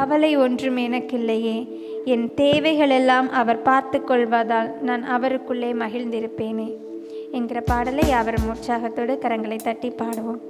கவலை ஒன்றும் எனக்கில்லையே. என் தேவைகளெல்லாம் அவர் பார்த்து கொள்வதால் நான் அவருக்குள்ளே மகிழ்ந்திருப்பேனே. என்கிற பாடலை அவர் உற்சாகத்தோடு கரங்களை தட்டி பாடுவோம்.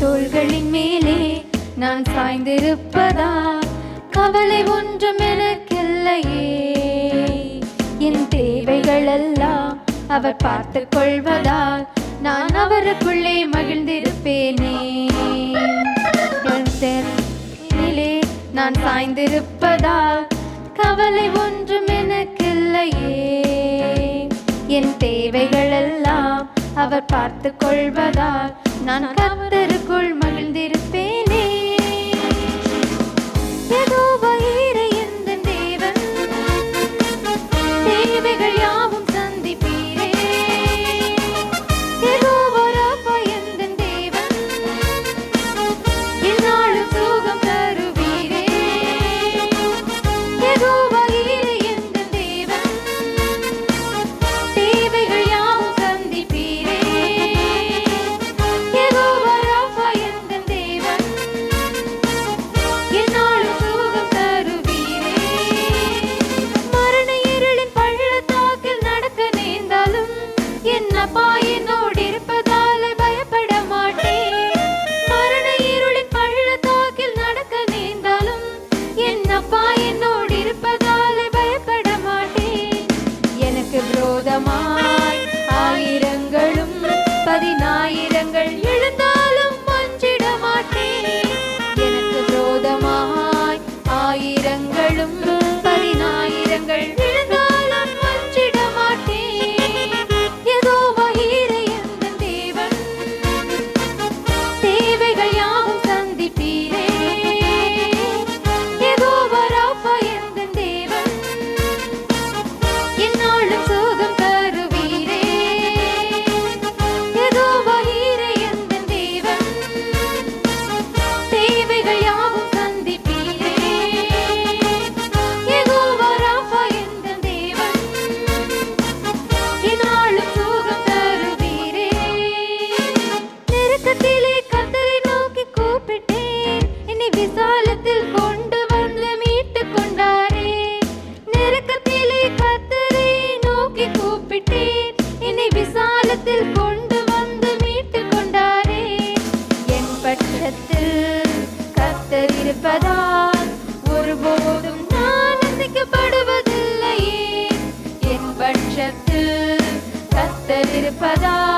தோள்களின் மேலே நான் சாய்ந்திருப்பதா? கவலை ஒன்றும் எனக்கில்லையே. என் தேவைகளெல்லாம் அவர் பார்த்து கொள்வதால் நான் அவருக்குள்ளே மகிழ்ந்திருப்பேனே. என் நான் சாய்ந்திருப்பதால் கவலை ஒன்றும் எனக்கில்லையே. என் தேவைகளெல்லாம் அவர் பார்த்து கொள்வதால் நான் கத்தருக்குள் 가자.